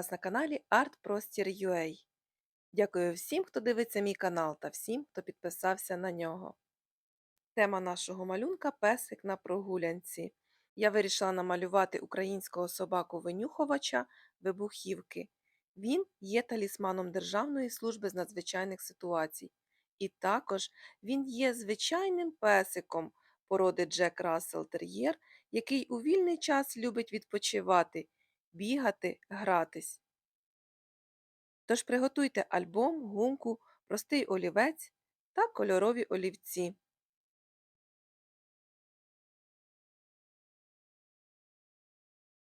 Вас на каналі ArtProstir.ua. Дякую всім, хто дивиться мій канал та всім, хто підписався на нього. Тема нашого малюнка песик на прогулянці. Я вирішила намалювати українського собаку-винюхувача вибухівки. Він є талісманом Державної служби з надзвичайних ситуацій. І також він є звичайним песиком породи Джек Рассел Тер'єр, який у вільний час любить відпочивати бігати, гратись. Тож приготуйте альбом, гумку, простий олівець та кольорові олівці.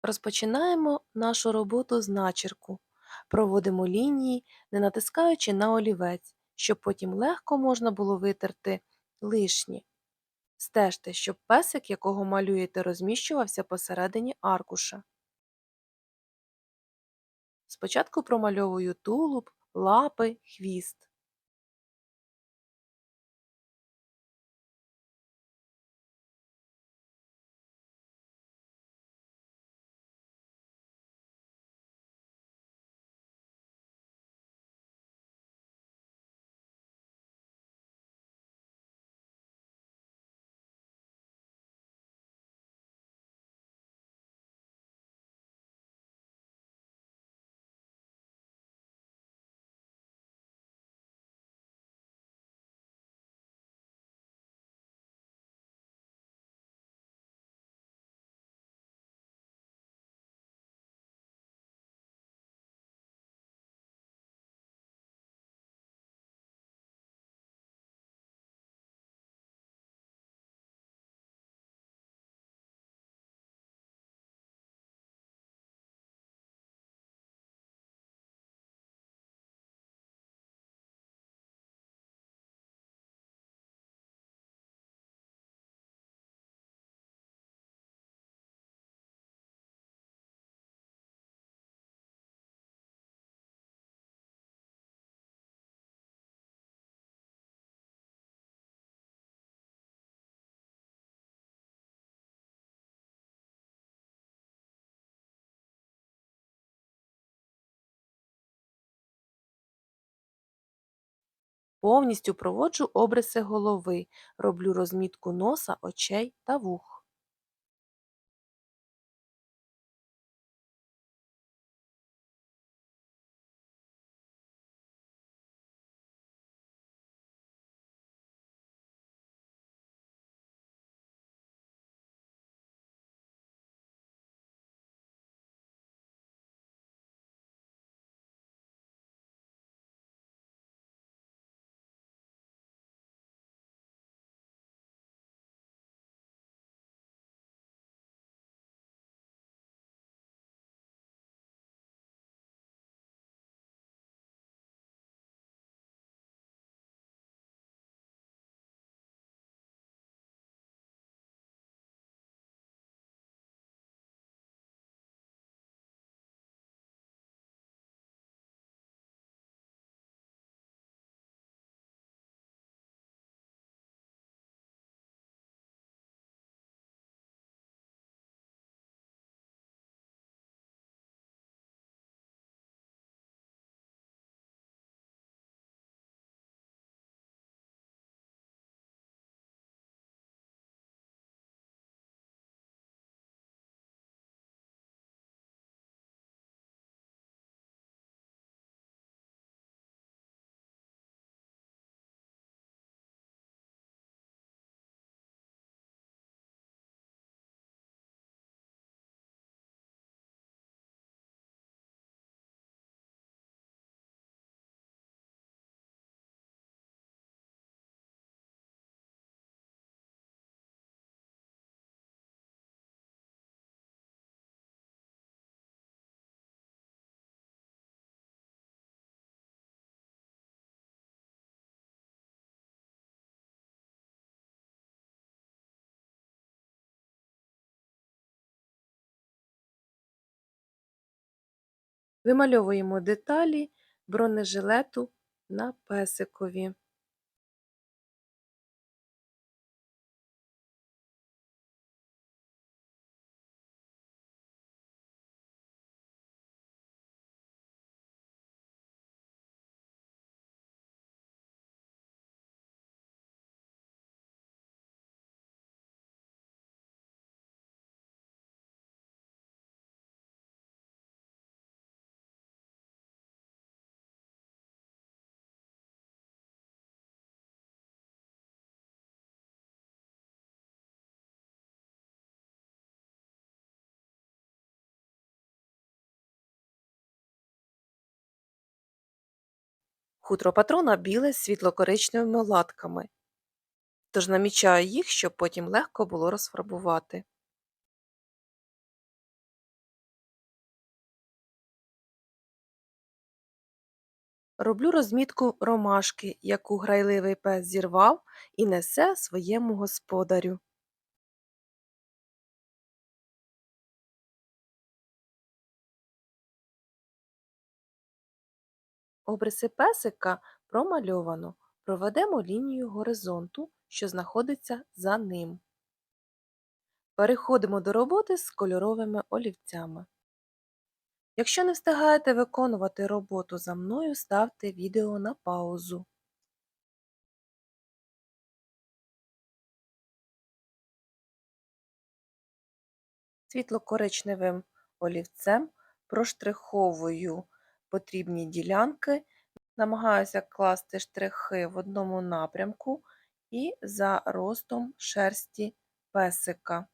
Розпочинаємо нашу роботу з начерку. Проводимо лінії, не натискаючи на олівець, щоб потім легко можна було витерти лишні. Стежте, щоб песик, якого малюєте, розміщувався посередині аркуша. Спочатку промальовую тулуб, лапи, хвіст. Повністю проводжу обриси голови, роблю розмітку носа, очей та вух. Вимальовуємо деталі бронежилету на песикові. Хутро патрона біле з світло-коричневими латками, тож намічаю їх, щоб потім легко було розфарбувати. Роблю розмітку ромашки, яку грайливий пес зірвав і несе своєму господарю. Обриси песика промальовано. Проведемо лінію горизонту, що знаходиться за ним. Переходимо до роботи з кольоровими олівцями. Якщо не встигаєте виконувати роботу за мною, ставте відео на паузу. Світло-коричневим олівцем проштриховую потрібні ділянки, намагаюся класти штрихи в одному напрямку і за ростом шерсті песика.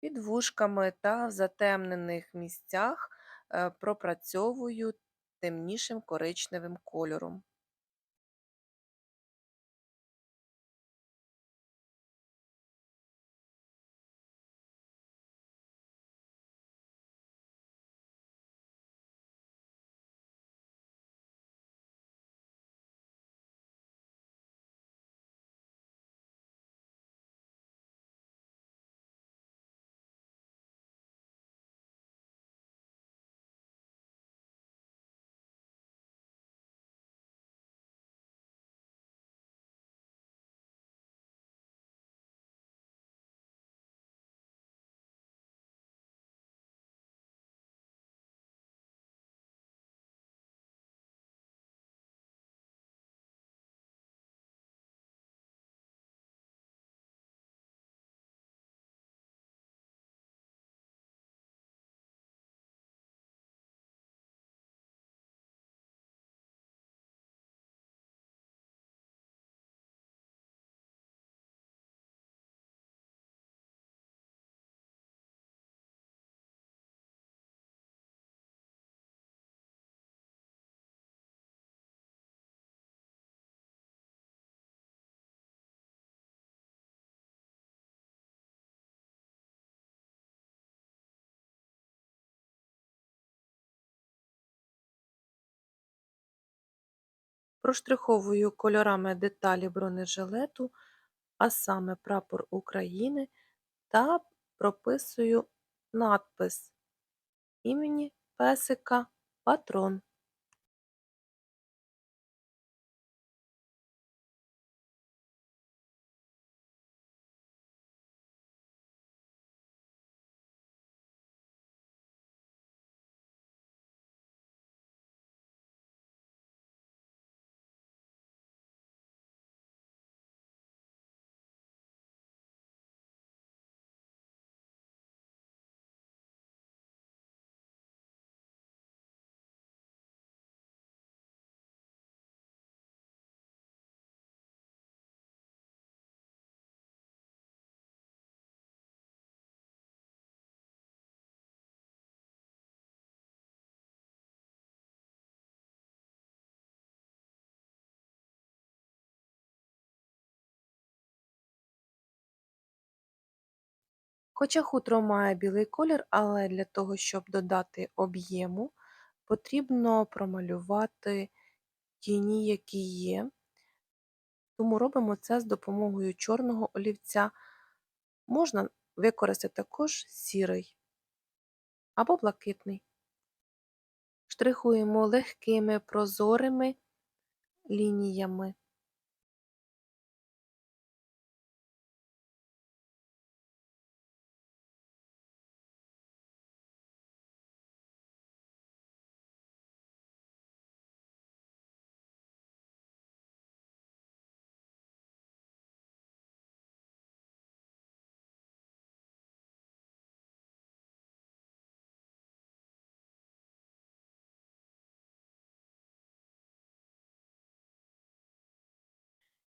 Під вушками та в затемнених місцях е, пропрацьовую темнішим коричневим кольором. Проштриховую кольорами деталі бронежилету, а саме прапор України, та прописую надпис імені песика Патрон. Хоча хутро має білий колір, але для того, щоб додати об'єму, потрібно промалювати тіні, які є. Тому робимо це з допомогою чорного олівця. Можна використати також сірий або блакитний. Штрихуємо легкими прозорими лініями.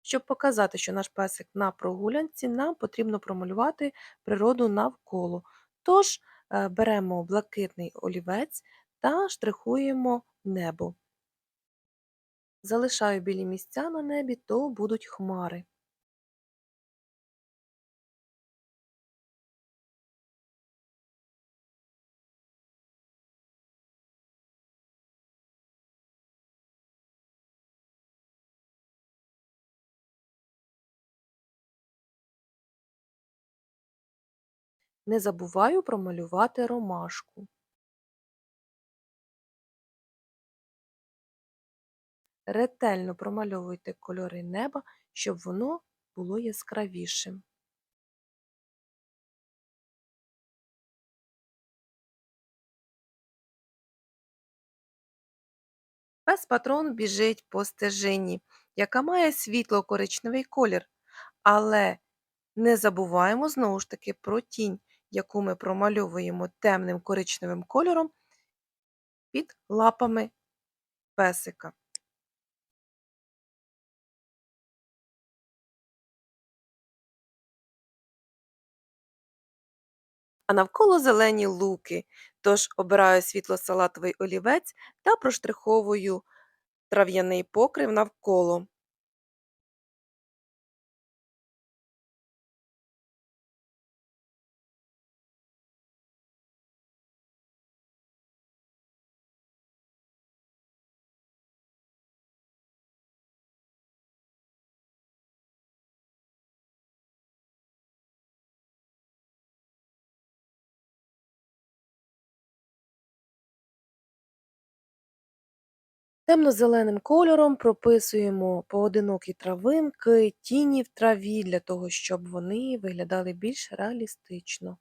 Щоб показати, що наш песик на прогулянці, нам потрібно промалювати природу навколо. Тож е, беремо блакитний олівець та штрихуємо небо. Залишаю білі місця на небі, то будуть хмари. Не забуваю промалювати ромашку. Ретельно промальовуйте кольори неба, щоб воно було яскравішим. Пес патрон біжить по стежині, яка має світло-коричневий колір, але не забуваємо знову ж таки про тінь, яку ми промальовуємо темним коричневим кольором під лапами песика. А навколо зелені луки, тож обираю світло-салатовий олівець та проштриховую трав'яний покрив навколо. Темно-зеленим кольором прописуємо поодинокі травинки, тіні в траві для того, щоб вони виглядали більш реалістично.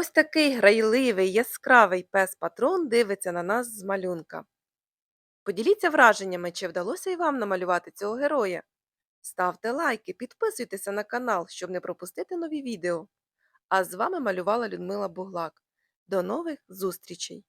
Ось такий грайливий, яскравий пес-патрон дивиться на нас з малюнка. Поділіться враженнями, чи вдалося й вам намалювати цього героя. Ставте лайки, підписуйтеся на канал, щоб не пропустити нові відео. А з вами малювала Людмила Буглак. До нових зустрічей!